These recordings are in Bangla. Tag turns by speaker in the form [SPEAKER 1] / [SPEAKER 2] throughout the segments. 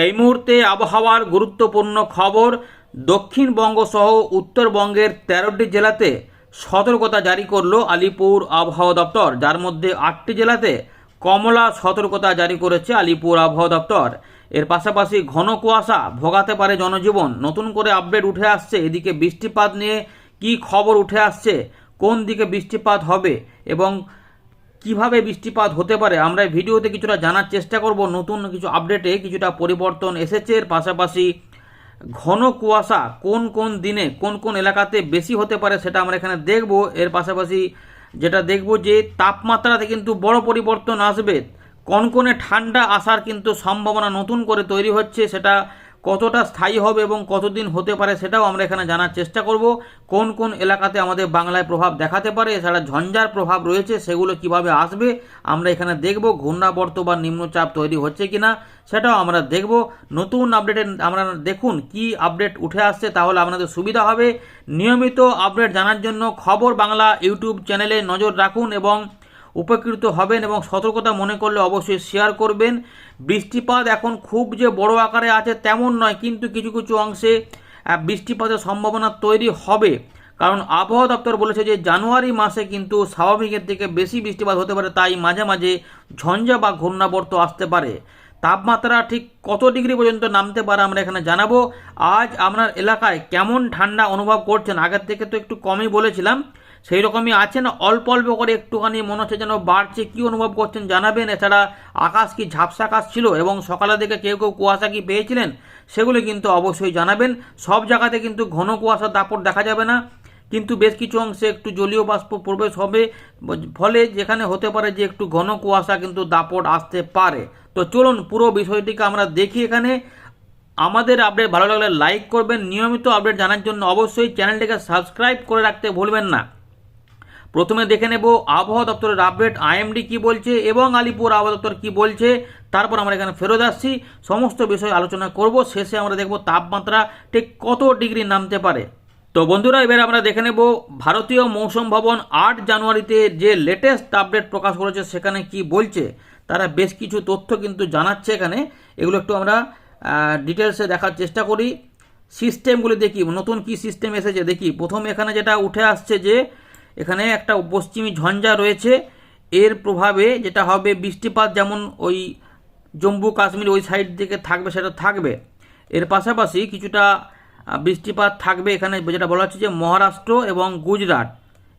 [SPEAKER 1] এই মুহূর্তে আবহাওয়ার গুরুত্বপূর্ণ খবর দক্ষিণবঙ্গ সহ উত্তরবঙ্গের তেরোটি জেলাতে সতর্কতা জারি করল আলিপুর আবহাওয়া দপ্তর। যার মধ্যে আটটি জেলাতে কমলা সতর্কতা জারি করেছে আলিপুর আবহাওয়া দপ্তর। এর পাশাপাশি ঘন কুয়াশা ভোগাতে পারে জনজীবন। নতুন করে আপডেট উঠে আসছে এদিকে বৃষ্টিপাত নিয়ে কি খবর উঠে আসছে, কোন দিকে বৃষ্টিপাত হবে এবং কীভাবে বৃষ্টিপাত হতে পারে, আমরা ভিডিওতে কিছুটা জানার চেষ্টা করব। নতুন কিছু আপডেটে কিছুটা পরিবর্তন এসেছে। এর পাশাপাশি ঘন কুয়াশা কোন কোন দিনে, কোন কোন এলাকাতে বেশি হতে পারে সেটা আমরা এখানে দেখব। এর পাশাপাশি যেটা দেখব যে তাপমাত্রাতে কিন্তু বড় পরিবর্তন আসবে। কনকনে ঠান্ডা আসার কিন্তু সম্ভাবনা নতুন করে তৈরি হচ্ছে। সেটা কতটা স্থায়ী হবে এবং কতদিন হতে পারে সেটাও আমরা এখানে জানার চেষ্টা করব। কোন কোন এলাকাতে আমাদের বাংলায় প্রভাব দেখাতে পারে, এছাড়া ঝঞ্ঝার প্রভাব রয়েছে, সেগুলো কীভাবে আসবে আমরা এখানে দেখব। ঘূর্ণাবর্ত বা নিম্নচাপ তৈরি হচ্ছে কিনা সেটাও আমরা দেখব। নতুন আপডেটে আমরা দেখুন কি আপডেট উঠে আসছে তাহলে আপনাদের সুবিধা হবে। নিয়মিত আপডেট জানার জন্য খবর বাংলা ইউটিউব চ্যানেলে নজর রাখুন এবং উপকৃত হবেন এবং সতর্কতা মনে করলে অবশ্যই শেয়ার করবেন। বৃষ্টিপাত এখন খুব যে বড় আকারে আছে তেমন নয়, কিন্তু কিছু কিছু অংশে বৃষ্টিপাতের সম্ভাবনা তৈরি হবে। কারণ আবহাওয়া দপ্তর বলেছে যে জানুয়ারি মাসে কিন্তু স্বাভাবিকের থেকে বেশি বৃষ্টিপাত হতে পারে, তাই মাঝে মাঝে ঝঞ্ঝা বা ঘূর্ণাবর্ত আসতে পারে। তাপমাত্রা ঠিক কত ডিগ্রি পর্যন্ত নামতে পারে আমরা এখানে জানাব। আজ আপনার এলাকায় কেমন ঠান্ডা অনুভব করছেন? আগের থেকে তো একটু কমই বলেছিলাম। সেই রকমই আছে না অল্প অল্প করে একটুখানি মনে হচ্ছে যেন বাড়ছে। কি অনুভব করছেন জানাবেন? এছাড়া আকাশ কি ঝাপসা আকাশ ছিল এবং সকালের দিকে কেউ কেউ কুয়াশা কি পেয়েছিলেন? সেগুলি কিন্তু অবশ্যই জানাবেন। সব জায়গাতে কিন্তু ঘন কুয়াশার দাপট দেখা যাবে না। কিন্তু বেশ কিছু অংশে একটু জলীয় বাষ্প প্রবেশ হবে। ফলে যেখানে হতে পারে যে একটু ঘন কুয়াশা কিন্তু দাপট আসতে পারে। তো চলুন পুরো বিষয়টিকে আমরা দেখি এখানে। আমাদের আপডেট ভালো লাগলে লাইক করবেন। নিয়মিত আপডেট জানার জন্য অবশ্যই চ্যানেলটিকে সাবস্ক্রাইব করে রাখতে ভুলবেন না। প্রথমে দেখে নেব আবহাওয়া দপ্তরের আপডেট আইএমডি কি বলছে এবং আলিপুর আবহাওয়া দপ্তর কি বলছে, তারপর আমরা এখানে ফেরত আসছি। সমস্ত বিষয় আলোচনা করব, শেষে আমরা দেখব তাপমাত্রা ঠিক কত ডিগ্রি নামতে পারে। তো বন্ধুরা, এবার আমরা দেখে নেব ভারতীয় মৌসুম ভবন আট জানুয়ারিতে যে লেটেস্ট আপডেট প্রকাশ করেছে সেখানে কি বলছে, তারা বেশ কিছু তথ্য কিন্তু জানাচ্ছে এখানে। এগুলো একটু আমরা ডিটেলসে দেখার চেষ্টা করি। সিস্টেমগুলি দেখি, নতুন কি সিস্টেম এসেছে দেখি। প্রথম এখানে যেটা উঠে আসছে যে এখানে একটা পশ্চিমী ঝঞ্ঝা রয়েছে। এর প্রভাবে যেটা হবে, বৃষ্টিপাত যেমন ওই জম্মু কাশ্মীর ওই সাইড থেকে থাকবে, সেটা থাকবে। এর পাশাপাশি কিছুটা বৃষ্টিপাত থাকবে এখানে, যেটা বলা হচ্ছে যে মহারাষ্ট্র এবং গুজরাট।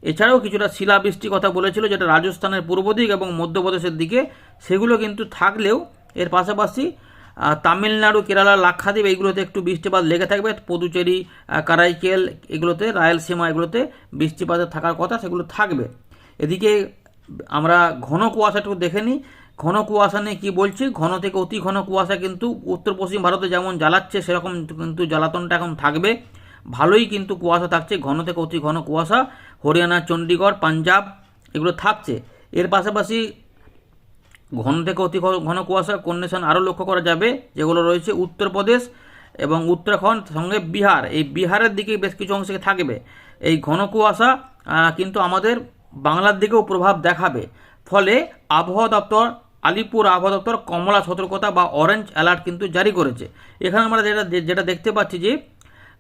[SPEAKER 1] এছাড়াও কিছুটা শিলাবৃষ্টি কথা বলেছিল, যেটা রাজস্থানের পূর্ব দিক এবং মধ্যপ্রদেশের দিকে, সেগুলো কিন্তু থাকলেও এর পাশাপাশি তামিলনাড়ু, কেরালা, লাক্ষাদ্বীপ, এইগুলোতে একটু বৃষ্টিপাত লেগে থাকবে। পুদুচেরি কারাইকেল, এগুলোতে, রায়লসীমা, এগুলোতে বৃষ্টিপাতের থাকার কথা সেগুলো থাকবে। এদিকে আমরা ঘন কুয়াশাটুকু দেখে নিই। ঘন কুয়াশা নিয়ে কী বলছি? ঘন থেকে অতি ঘন কুয়াশা কিন্তু উত্তর পশ্চিম ভারতে যেমন জ্বালাচ্ছে, সেরকম কিন্তু জ্বালাতনটা এখন থাকবে। ভালোই কিন্তু কুয়াশা থাকছে, ঘন থেকে অতি ঘন কুয়াশা। হরিয়ানা চণ্ডীগড় পাঞ্জাব এগুলো থাকছে। এর পাশাপাশি ঘন থেকে অতি ঘন কুয়াশা কন্ডিশন আরও লক্ষ্য করা যাবে, যেগুলো রয়েছে উত্তরপ্রদেশ এবং উত্তরাখণ্ড, সঙ্গে বিহার। এই বিহারের দিকে বেশ কিছু অংশে থাকবে। এই ঘন কুয়াশা কিন্তু আমাদের বাংলার দিকেও প্রভাব দেখাবে। ফলে আবহাওয়া দপ্তর, আলিপুর আবহাওয়া দপ্তর কমলা সতর্কতা বা অরেঞ্জ অ্যালার্ট কিন্তু জারি করেছে। এখানে আমরা যেটা যেটা দেখতে পাচ্ছি যে,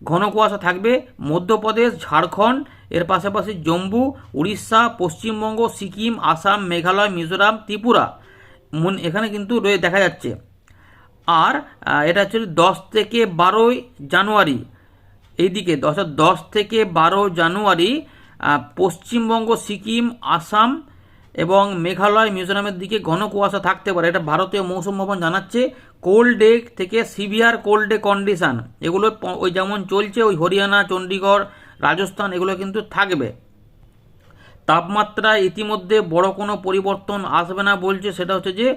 [SPEAKER 1] ঘন কুয়াশা থাকবে মধ্যপ্রদেশ, ঝাড়খণ্ড, এর পাশাপাশি জম্মু, উড়িষ্যা, পশ্চিমবঙ্গ, সিকিম, আসাম, মেঘালয়, মিজোরাম, ত্রিপুরা। মুন এখানে কিন্তু রয়ে দেখা যাচ্ছে। আর এটা হচ্ছে দশ থেকে বারোই জানুয়ারি। এইদিকে দশ দশ থেকে বারো জানুয়ারি পশ্চিমবঙ্গ, সিকিম, আসাম এবং মেঘালয় মিজোরামের দিকে ঘন কুয়াশা থাকতে পারে। এটা ভারতীয় মৌসুম ভবন জানাচ্ছে। কোল্ড ডে থেকে সিভিয়ার কোল্ড ডে কন্ডিশন। এগুলো ওই যেমন চলছে, ওই হরিয়ানা, চণ্ডীগড়, রাজস্থান এগুলো কিন্তু থাকবে। তাপমাত্রায় ইতিমধ্যে বড় কোনো পরিবর্তন আসবে না বলছে, সেটা হচ্ছে যে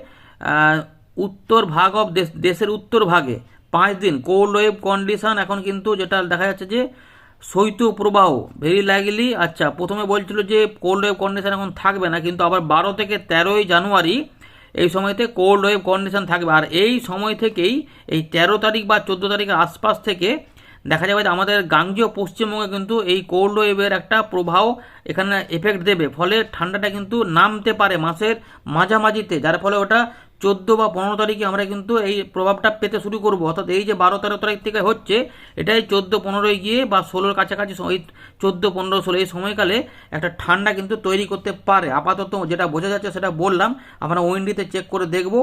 [SPEAKER 1] উত্তর ভাগ অব দেশ, দেশের উত্তর ভাগে পাঁচ দিন কোল্ড ওয়েভ কন্ডিশন এখন কিন্তু যেটা দেখা যাচ্ছে যে, শৈত্য প্রবাহ ভেরি লাগলি আচ্ছা প্রথমে বলছিল যে কোল্ড ওয়েভ কন্ডিশন এখন থাকবে না, কিন্তু আবার বারো থেকে তেরোই জানুয়ারি এই সময়তে কোল্ড ওয়েভ কন্ডিশন থাকবে। আর এই সময় থেকেই এই তেরো তারিখ বা চোদ্দ তারিখের আশপাশ থেকে দেখা যাবে আমাদের গাঙ্গীয় পশ্চিমবঙ্গে কিন্তু এই কোল্ড ওয়েভের একটা প্রভাব এখানে এফেক্ট দেবে। ফলে ঠান্ডাটা কিন্তু নামতে পারে মাসের মাঝামাঝিতে, যার ফলে ওটা চোদ্দ বা পনেরো তারিখে আমরা কিন্তু এই প্রভাবটা পেতে শুরু করব। অর্থাৎ এই যে বারো তেরো তারিখ থেকে হচ্ছে, এটাই চোদ্দ পনেরোয় গিয়ে বা ষোলোর কাছাকাছি ওই চোদ্দ পনেরো ষোলো এই সময়কালে একটা ঠান্ডা কিন্তু তৈরি করতে পারে। আপাতত যেটা বোঝা যাচ্ছে সেটা বললাম, আমরা উইন্ডিতে চেক করে দেখব।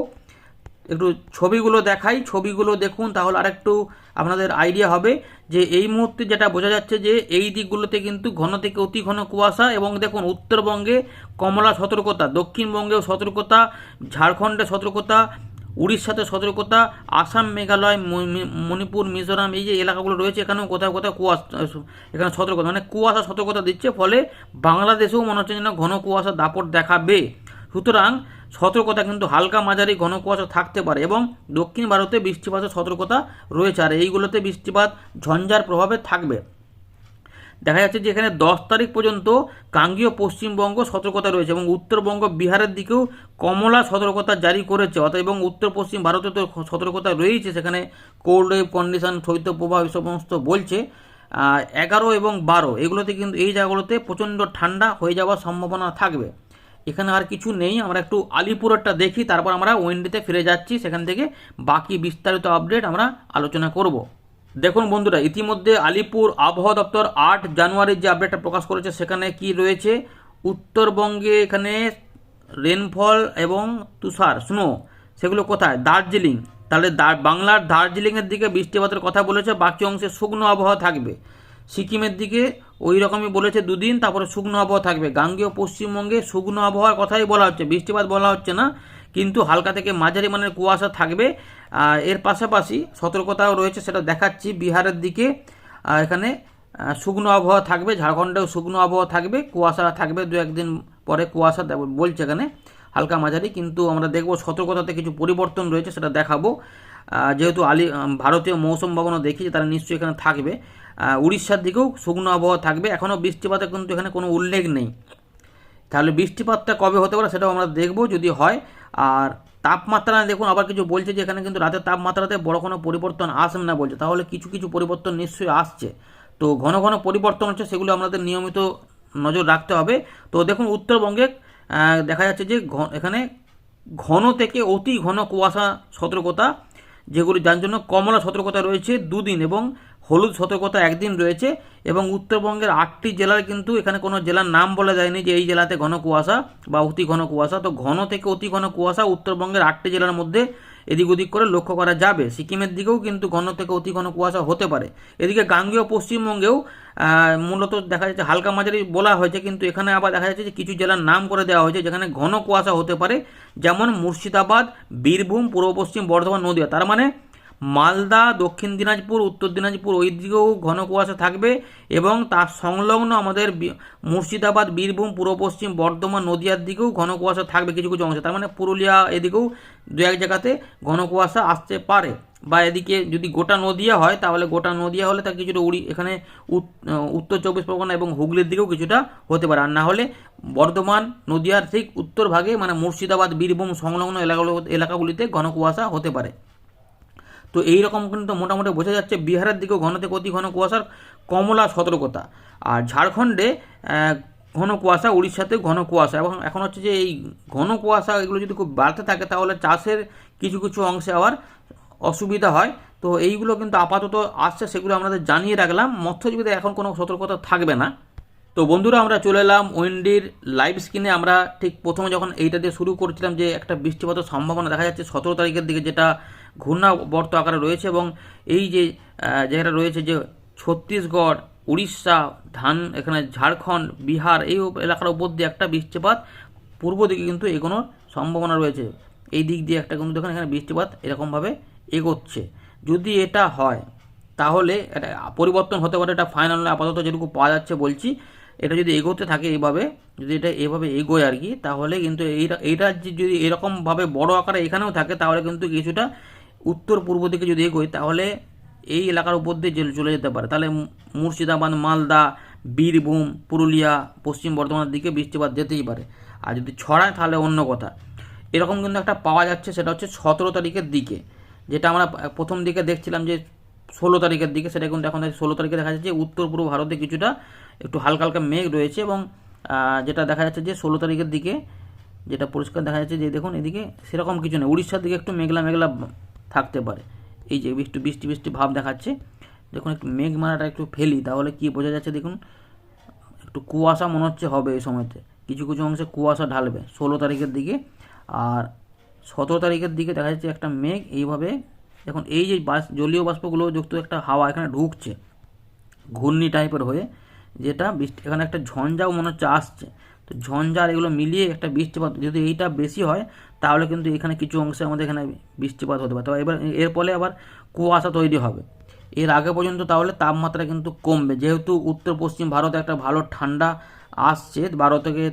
[SPEAKER 1] একটু ছবিগুলো দেখাই, ছবিগুলো দেখুন, তাহলে আরেকটু আপনাদের আইডিয়া হবে যে এই মুহূর্তে যেটা বোঝা যাচ্ছে যে এই দিকগুলোতে কিন্তু ঘন থেকে অতি ঘন কুয়াশা এবং দেখুন উত্তরবঙ্গে কমলা সতর্কতা, দক্ষিণবঙ্গেও সতর্কতা, ঝাড়খণ্ডে সতর্কতা, উড়িষ্যাতে সতর্কতা, আসাম, মেঘালয় মণিপুর, মিজোরাম এই যে এলাকাগুলো রয়েছে এখানেও কোথাও কোথাও কুয়াশা, এখানে সতর্কতা মানে কুয়াশা সতর্কতা দিচ্ছে, ফলে বাংলাদেশেও মনে হচ্ছে যেন ঘন কুয়াশা দাপট দেখাবে। সুতরাং সতর্কতা কিন্তু হালকা মাঝারি ঘন কুয়াশা থাকতে পারে এবং দক্ষিণ ভারতে বৃষ্টিপাতের সতর্কতা রয়েছে, আর এইগুলোতে বৃষ্টিপাত ঝঞ্ঝার প্রভাবে থাকবে। দেখা যাচ্ছে যে এখানে দশ তারিখ পর্যন্ত গাঙ্গীয় পশ্চিমবঙ্গ সতর্কতা রয়েছে এবং উত্তরবঙ্গ বিহারের দিকেও কমলা সতর্কতা জারি করেছে, অর্থাৎ এবং উত্তর পশ্চিম ভারতে তো সতর্কতা রয়েছে, সেখানে কোল্ড ওয়েভ কন্ডিশন শৈত্যপ্রবাহ এই সমস্ত বলছে। এগারো এবং বারো, এগুলোতে কিন্তু এই জায়গাগুলোতে প্রচণ্ড ঠান্ডা হয়ে যাওয়ার সম্ভাবনা থাকবে। এখানে আর কিছু নেই, আমরা একটু আলিপুরেরটা দেখি, তারপর আমরা ওয়েন্ডিতে ফিরে যাচ্ছি, সেখান থেকে বাকি বিস্তারিত আপডেট আমরা আলোচনা করব। দেখুন বন্ধুরা, ইতিমধ্যে আলিপুর আবহাওয়া দপ্তর আট জানুয়ারির যে আপডেটটা প্রকাশ করেছে, সেখানে কি রয়েছে? উত্তরবঙ্গে এখানে রেনফল এবং তুষার স্নো সেগুলো কোথায়? দার্জিলিং, তাহলে বাংলার দার্জিলিংয়ের দিকে বৃষ্টিপাতের কথা বলেছে, বাকি অংশে শুকনো আবহাওয়া থাকবে। সিকিমের দিকে ওই রকমই বলেছে দুদিন, তারপরে শুকনো আবহাওয়া থাকবে। গাঙ্গেয় পশ্চিমবঙ্গে শুকনো আবহাওয়ার কথাই বলা হচ্ছে, বৃষ্টিপাত বলা হচ্ছে না, কিন্তু হালকা থেকে মাঝারি মানের কুয়াশা থাকবে। আর এর পাশাপাশি সতর্কতাও রয়েছে, সেটা দেখাচ্ছি বিহারের দিকে। এখানে শুকনো আবহাওয়া থাকবে, ঝাড়খণ্ডেও শুকনো আবহাওয়া থাকবে, কুয়াশা থাকবে, দু একদিন পরে কুয়াশা বলছে এখানে, হালকা মাঝারি, কিন্তু আমরা দেখব সতর্কতাতে কিছু পরিবর্তন রয়েছে, সেটা দেখাবো। যেহেতু আলি, ভারতীয় মৌসুম ভবনও দেখি তারা নিশ্চয়ই এখানে থাকবে। উড়িষ্যার দিকেও শুকনো আবহাওয়া থাকবে। এখনও বৃষ্টিপাতের কিন্তু এখানে কোনো উল্লেখ নেই। তাহলে বৃষ্টিপাতটা কবে হতে পারে সেটাও আমরা দেখব যদি হয়। আর তাপমাত্রা দেখুন, আবার কিছু বলছে যে এখানে কিন্তু রাতের তাপমাত্রাতে বড় কোনো পরিবর্তন আসবে না বলছে। তাহলে কিছু কিছু পরিবর্তন নিশ্চয়ই আসছে। তো ঘন ঘন পরিবর্তন হচ্ছে, সেগুলো আমাদের নিয়মিত নজর রাখতে হবে। তো দেখুন, উত্তরবঙ্গে দেখা যাচ্ছে যে এখানে ঘন থেকে অতি ঘন কুয়াশা সতর্কতা, যেগুলি যার জন্য কমলা সতর্কতা রয়েছে দুদিন এবং হলুদ সতর্কতা একদিন রয়েছে এবং উত্তরবঙ্গের আটটি জেলার কিন্তু এখানে কোনো জেলার নাম বলা যায়নি যে এই জেলাতে ঘন কুয়াশা বা অতি ঘন কুয়াশা। তো ঘন থেকে অতি ঘন কুয়াশা উত্তরবঙ্গের আটটি জেলার মধ্যে এদিক ওদিক করে লক্ষ্য করা যাবে। সিকিমের দিকেও কিন্তু ঘন থেকে অতি ঘন কুয়াশা হতে পারে। এদিকে গাঙ্গেয় পশ্চিমবঙ্গেও মূলত দেখা যাচ্ছে হালকা মাঝারি বলা হয়েছে, কিন্তু এখানে আবার দেখা যাচ্ছে যে কিছু জেলার নাম করে দেওয়া হয়েছে যেখানে ঘন কুয়াশা হতে পারে। যেমন মুর্শিদাবাদ, বীরভূম, পূর্ব পশ্চিম বর্ধমান, নদীয়া। তার মানে মালদা, দক্ষিণ দিনাজপুর, উত্তর দিনাজপুর ওই দিকেও ঘন কুয়াশা থাকবে এবং তার সংলগ্ন আমাদের মুর্শিদাবাদ, বীরভূম, পূর্ব পশ্চিম, বর্ধমান, নদিয়ার দিকেও ঘন কুয়াশা থাকবে কিছু কিছু অংশে। তার মানে পুরুলিয়া এদিকেও দু এক জায়গাতে ঘন কুয়াশা আসতে পারে। বা এদিকে যদি গোটা নদিয়া হয়, তাহলে গোটা নদিয়া হলে তার কিছুটা উড়ি এখানে উত- উত্তর চব্বিশ পরগনা এবং হুগলির দিকেও কিছুটা হতে পারে। আর না হলে বর্ধমান, নদিয়ার ঠিক উত্তর ভাগে মানে মুর্শিদাবাদ, বীরভূম সংলগ্ন এলাকাগুলো এলাকাগুলিতে ঘন কুয়াশা হতে পারে। তো এই রকম কিন্তু মোটামুটি বোঝা যাচ্ছে বিহারের দিকেও ঘন থেকে অতি ঘন কুয়াশার কমলা সতর্কতা। আর ঝাড়খণ্ডে ঘন কুয়াশা উড়িষ্যাতে ঘন কুয়াশা। এবং এখন হচ্ছে যে এই ঘন কুয়াশা এগুলো যদি খুব বাড়তে থাকে, তাহলে চাষের কিছু কিছু অংশে আবার অসুবিধা হয়। তো এইগুলো কিন্তু আপাতত আসছে, সেগুলো আমাদের জানিয়ে রাখলাম। মৎস্যজীবীদের এখন কোনো সতর্কতা থাকবে না। তো বন্ধুরা, আমরা চলে এলাম উইন্ডির লাইভ স্ক্রিনে। আমরা ঠিক প্রথমে যখন এইটা দিয়ে শুরু করছিলাম যে একটা বৃষ্টিপাতের সম্ভাবনা দেখা যাচ্ছে সতেরো তারিখের দিকে, যেটা ঘূর্ণাবর্ত আকারে রয়েছে এবং এই যে জায়গাটা রয়েছে যে ছত্তিশগড়, উড়িষ্যা, ধান, এখানে ঝাড়খণ্ড, বিহার, এই এলাকার উপর দিয়ে একটা বৃষ্টিপাত পূর্ব দিকে কিন্তু এগোনোর সম্ভাবনা রয়েছে। এই দিক দিয়ে একটা কিন্তু দেখুন এখানে বৃষ্টিপাত এরকমভাবে এগোচ্ছে। যদি এটা হয়, তাহলে এটা পরিবর্তন হতে পারে, এটা ফাইনাল আপাতত যেটুকু পাওয়া যাচ্ছে বলছি, এটা যদি এগোতে থাকে এইভাবে, যদি এটা এভাবে এগোয় আর কি, তাহলে কিন্তু এইটা এইটা যে যদি এরকমভাবে বড় আকারে এখানেও থাকে, তাহলে কিন্তু কিছুটা উত্তর পূর্ব দিকে যদি এগোয় তাহলে এই এলাকার উপর দিয়ে চলে- চলে যেতে পারে। তাহলে মুর্শিদাবাদ, মালদা, বীরভূম, পুরুলিয়া, পশ্চিম বর্ধমানের দিকে বৃষ্টিপাত যেতেই পারে। আর যদি ছড়ায়, তাহলে অন্য কথা। এরকম কিন্তু একটা পাওয়া যাচ্ছে, সেটা হচ্ছে সতেরো তারিখের দিকে। যেটা আমরা প্রথম দিকে দেখছিলাম যে ষোলো তারিখের দিকে, সেটা কিন্তু এখন ষোলো তারিখে দেখা যাচ্ছে উত্তর পূর্ব ভারতে কিছুটা একটু হালকা হালকা মেঘ রয়েছে এবং যেটা দেখা যাচ্ছে যে ষোলো তারিখের দিকে যেটা পরিষ্কার দেখা যাচ্ছে যে দেখুন, এদিকে সেরকম কিছু নেই। উড়িষ্যার দিকে একটু মেঘলা মেঘলা থাকতে পারে। এই যে একটু বৃষ্টি বৃষ্টি ভাব দেখাচ্ছে। দেখুন, একটু মেঘ মারাটা একটু ফেলি, তাহলে কি বোঝা যাচ্ছে দেখুন, একটু কুয়াশা মনে হচ্ছে হবে এই সময়তে। কিছু কিছু অংশে কুয়াশা ঢালবে ষোলো তারিখের দিকে। আর সতেরো তারিখের দিকে দেখা যাচ্ছে একটা মেঘ, এইভাবে দেখুন, এই যে বাস, জলীয় বাষ্পগুলো যুক্ত একটা হাওয়া এখানে ঢুকছে, ঘূর্ণি টাইপের হয়ে, যেটা বৃষ্টি, এখানে একটা ঝঞ্ঝাও মনে হচ্ছে আসছে। তো ঝঞ্ঝা এগুলো মিলিয়ে একটা বৃষ্টিপাত যদি এইটা বেশি হয় তাহলে কিন্তু এখানে কিছু অংশে আমাদের এখানে বৃষ্টিপাত হতে পারে। তো এবার এর ফলে আবার কুয়াশা তৈরি হবে। এর আগে পর্যন্ত তাহলে তাপমাত্রা কিন্তু কমবে। যেহেতু উত্তর, পশ্চিম ভারতে একটা ভালো ঠান্ডা আসছে, বারো থেকে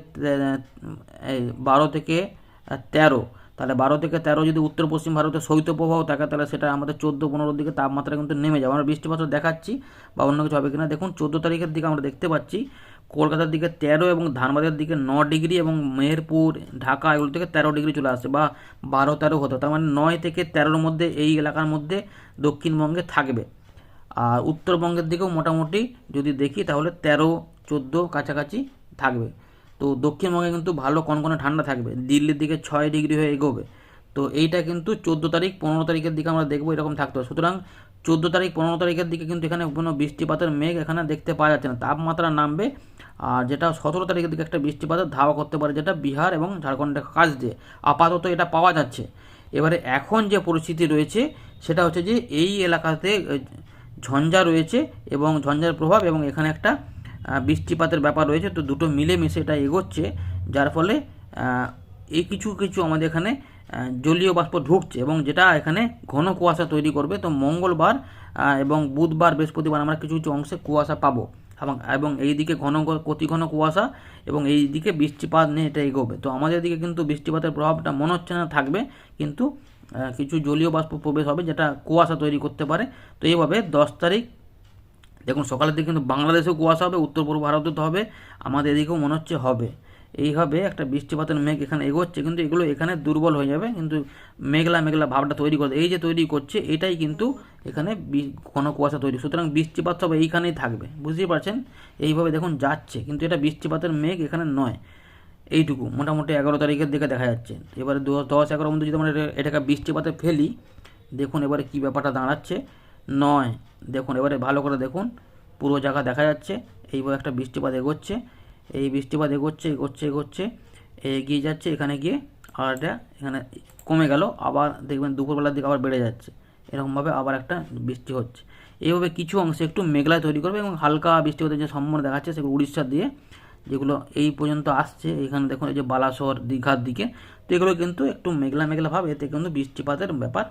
[SPEAKER 1] বারো থেকে তেরো। তাহলে বারো থেকে তেরো যদি উত্তর, পশ্চিম ভারতে শৈত্যপ্রবাহ থাকে, তাহলে সেটা আমাদের চোদ্দ পনেরোর দিকে তাপমাত্রা কিন্তু নেমে যাবে। আমরা বৃষ্টিপাত দেখাচ্ছি বা অন্য কিছু হবে কিনা। দেখুন, চোদ্দ তারিখের দিকে আমরা দেখতে পাচ্ছি কলকাতার দিকে তেরো এবং ধানবাদের দিকে ন ডিগ্রি এবং মেহেরপুর, ঢাকা এগুলো থেকে তেরো ডিগ্রি চলে আসছে বা বারো তেরো হতো। তার মানে নয় থেকে তেরোর মধ্যে এই এলাকার মধ্যে দক্ষিণবঙ্গে থাকবে। আর উত্তরবঙ্গের দিকেও মোটামুটি যদি দেখি তাহলে তেরো, চোদ্দ কাছাকাছি থাকবে। তো দক্ষিণবঙ্গে কিন্তু ভালো কনকনে ঠান্ডা থাকবে। দিল্লির দিকে ছয় ডিগ্রি হয়ে এগোবে। তো এইটা কিন্তু চোদ্দ তারিখ, পনেরো তারিখের দিকে আমরা দেখব এরকম থাকতে হবে। সুতরাং চোদ্দ তারিখ, পনেরো তারিখের দিকে কিন্তু এখানে কোনো বৃষ্টিপাতের মেঘ এখানে দেখতে পাওয়া যাচ্ছে না। তাপমাত্রা নামবে, আর যেটা সতেরো তারিখের দিকে একটা বৃষ্টিপাতের ধাওয়া করতে পারে, যেটা বিহার এবং ঝাড়খণ্ডের কাজ দিয়ে। আপাতত এটা পাওয়া যাচ্ছে। এবারে এখন যে পরিস্থিতি রয়েছে, সেটা হচ্ছে যে এই এলাকাতে ঝঞ্ঝা রয়েছে এবং ঝঞ্ঝার প্রভাব এবং এখানে একটা বৃষ্টিপাতের ব্যাপার রয়েছে। তো দুটো মিলে মিশে এটা এগোচ্ছে, যার ফলে এই কিছু কিছু আমাদের এখানে জলীয় বাষ্প ঢুকছে এবং যেটা এখানে ঘন কুয়াশা তৈরি করবে। তো মঙ্গলবার এবং বুধবার, বৃহস্পতিবার আমরা কিছু কিছু অংশে কুয়াশা পাবো। এবং এবং এই দিকে ঘন অতি ঘন কুয়াশা এবং এই দিকে বৃষ্টিপাত নিয়ে এটা এগোবে। তো আমাদের দিকে কিন্তু বৃষ্টিপাতের প্রভাবটা মনে হচ্ছে না, থাকবে। কিন্তু কিছু জলীয় বাষ্প প্রবেশ হবে যেটা কুয়াশা তৈরি করতে পারে। তো এইভাবে দশ তারিখ, দেখুন সকালের দিকে কিন্তু বাংলাদেশেও কুয়াশা হবে উত্তর পূর্ব ভারতে তো হবে, আমাদের এদিকেও মনে হচ্ছে হবে। এইভাবে একটা বৃষ্টিপাতের মেঘ এখানে এগোচ্ছে, কিন্তু এগুলো এখানে দুর্বল হয়ে যাবে। কিন্তু মেঘলা মেঘলা ভাবটা তৈরি করছে। এই যে তৈরি করছে, এটাই কিন্তু এখানে ঘন কুয়াশা তৈরি। সুতরাং বৃষ্টিপাত সব এইখানেই থাকবে। বুঝতেই পারছেন? এইভাবে দেখুন যাচ্ছে, কিন্তু এটা বৃষ্টিপাতের মেঘ এখানে নয়। এইটুকু, মোটামুটি এগারো তারিখের দিকে দেখা যাচ্ছে। এবারে দশ, এগারো মধ্যে যদি আমরা এটাকে বৃষ্টিপাতে ফেলি, দেখুন এবারে কী ব্যাপারটা দাঁড়াচ্ছে। নয়, দেখুন এবারে ভালো করে দেখুন, পুরো জায়গা দেখা যাচ্ছে। এইভাবে একটা বৃষ্টিপাত এগোচ্ছে। এই বৃষ্টিপাত এগোচ্ছে এগোচ্ছে এগোচ্ছে এগিয়ে যাচ্ছে, এখানে গিয়ে আর এটা এখানে কমে গেল, আবার দেখবেন দুপুরবেলার দিকে আবার বেড়ে যাচ্ছে। এরকমভাবে আবার একটা বৃষ্টি হচ্ছে। এইভাবে কিছু অংশে একটু মেঘলা তৈরি করবে এবং হালকা বৃষ্টিপাতের যে সম্ভাবনা দেখাচ্ছে সেগুলো উড়িষ্যার দিয়ে যেগুলো এই পর্যন্ত আসছে, এখানে দেখুন এই যে বালাসোর দীঘার দিকে, তো এগুলো কিন্তু একটু মেঘলা মেঘলা ভাব, এতে কিন্তু বৃষ্টিপাতের ব্যাপার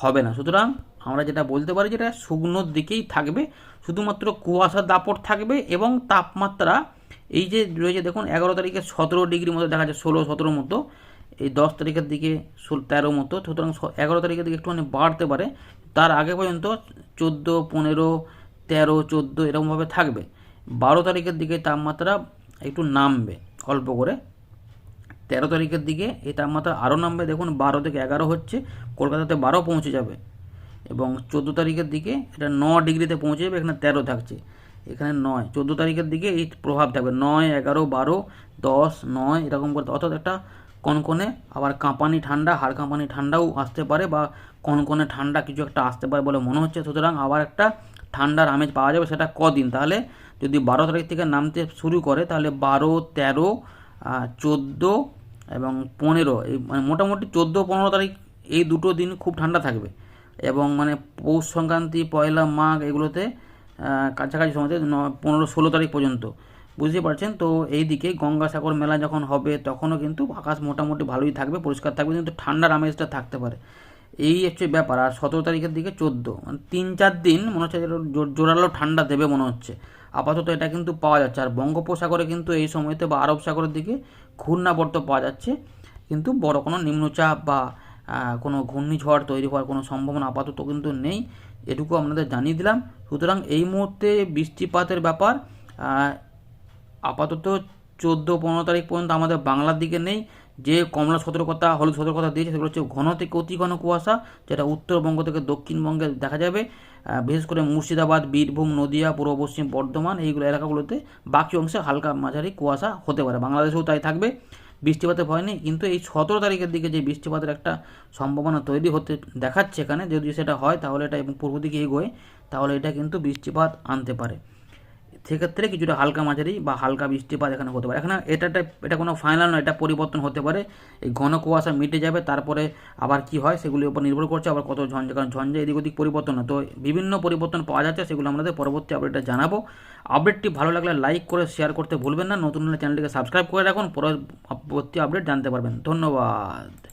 [SPEAKER 1] হবে না। সুতরাং আমরা যেটা বলতে পারি যেটা শুকনোর দিকেই থাকবে, শুধুমাত্র কুয়াশার দাপট থাকবে এবং তাপমাত্রা এই যে রয়েছে দেখুন এগারো তারিখে সতেরো ডিগ্রি মতো দেখা যাচ্ছে, ষোলো সতেরো মতো। এই দশ তারিখের দিকে তেরো মতো, সুতরাং এগারো তারিখের দিকে একটুখানি বাড়তে পারে। তার আগে পর্যন্ত চোদ্দ, পনেরো, তেরো, চোদ্দ এরকমভাবে থাকবে। বারো তারিখের দিকে তাপমাত্রা একটু নামবে, অল্প করে। তেরো তারিখের দিকে এই তাপমাত্রা আরও নামবে, দেখুন বারো থেকে এগারো হচ্ছে, কলকাতাতে বারো পৌঁছে যাবে। এবং চোদ্দ তারিখের দিকে এটা ন ডিগ্রিতে পৌঁছে যাবে, এখানে তেরো থাকছে। এখানে নয়, চোদ্দ তারিখের দিকে এই প্রভাব থাকবে। নয়, এগারো, বারো, দশ, নয়, এরকম করে। অর্থাৎ একটা কনকনে আবার কাঁপানি ঠান্ডা, হাড় কাঁপানি ঠান্ডাও আসতে পারে বা কনকনে ঠান্ডা কিছু একটা আসতে পারে বলে মনে হচ্ছে। সুতরাং আবার একটা ঠান্ডার আমেজ পাওয়া যাবে সেটা কদিন? তাহলে যদি বারো তারিখ থেকে নামতে শুরু করে, তাহলে বারো, তেরো চোদ্দ এবং পনেরো, এই মানে মোটামুটি চোদ্দ, পনেরো তারিখ এই দুটো দিন খুব ঠান্ডা থাকবে। এবং মানে পৌষ সংক্রান্তি, পয়লা মাঘ এগুলোতে কাছাকাছি সময়তে পনেরো, ষোলো তারিখ পর্যন্ত। বুঝতে পারছেন? তো এই দিকে গঙ্গাসাগর মেলা যখন হবে, তখনও কিন্তু আকাশ মোটামুটি ভালোই থাকবে, পরিষ্কার থাকবে, কিন্তু ঠান্ডার আমেজটা থাকতে পারে। এই হচ্ছে ব্যাপার। আর সতেরো তারিখের দিকে চোদ্দ। মানে তিন, চার দিন মনে হচ্ছে জোরালো ঠান্ডা দেবে মনে হচ্ছে। আপাতত এটা কিন্তু পাওয়া যাচ্ছে। আর বঙ্গোপসাগরে কিন্তু এই সময়তে বা আরব সাগরের দিকে ঘূর্ণাবর্ত পাওয়া যাচ্ছে। কিন্তু বড় কোনো নিম্নচাপ বা কোনো ঘূর্ণিঝড় তৈরি হওয়ার কোনো সম্ভাবনা আপাতত কিন্তু নেই। এটুকু আপনাদের জানিয়ে দিলাম। সুতরাং এই মুহূর্তে বৃষ্টিপাতের ব্যাপার আপাতত চোদ্দ পনেরো তারিখ পর্যন্ত আমাদের বাংলার দিকে নেই। যে কমলা সতর্কতা, হলুদ সতর্কতা দিয়েছে, সেগুলো হচ্ছে ঘন থেকে অতি ঘন কুয়াশা, যেটা উত্তরবঙ্গ থেকে দক্ষিণবঙ্গে দেখা যাবে। বিশেষ করে মুর্শিদাবাদ, বীরভূম, নদিয়া, পূর্ব পশ্চিম, বর্ধমান, এইগুলো এলাকাগুলোতে বাকি অংশে হালকা মাঝারি কুয়াশা হতে পারে। বাংলাদেশেও তাই থাকবে। বৃষ্টিপাতের ভয় নেই, কিন্তু এই সতেরো তারিখের দিকে যে বৃষ্টিপাতের একটা সম্ভাবনা তৈরি হতে দেখাচ্ছে এখানে, যদি সেটা হয় তাহলে এটা এবং পূর্ব দিকে এগোয়, তাহলে এটা কিন্তু বৃষ্টিপাত আনতে পারে। সেক্ষেত্রে কিছুটা হালকা মাঝারি বা হালকা বৃষ্টিপাত এখানে হতে পারে। এখানে এটা এটা- কোনো ফাইনাল নয়, এটা পরিবর্তন হতে পারে। এই ঘন কুয়াশা মিটে যাবে, তারপরে আবার কি হয় সেগুলির উপর নির্ভর করছে, আবার কত ঝঞ্ঝা, কারণ ঝঞ্ঝা এদিক ওদিক পরিবর্তন তো বিভিন্ন পরিবর্তন পাওয়া যাচ্ছে, সেগুলো আমাদের পরবর্তী আপডেটে জানাব। আপডেটটি ভালো লাগলে লাইক করে শেয়ার করতে ভুলবেন না। নতুন চ্যানেলটিকে সাবস্ক্রাইব করে রাখুন, পরবর্তী আপডেট জানতে পারবেন। ধন্যবাদ।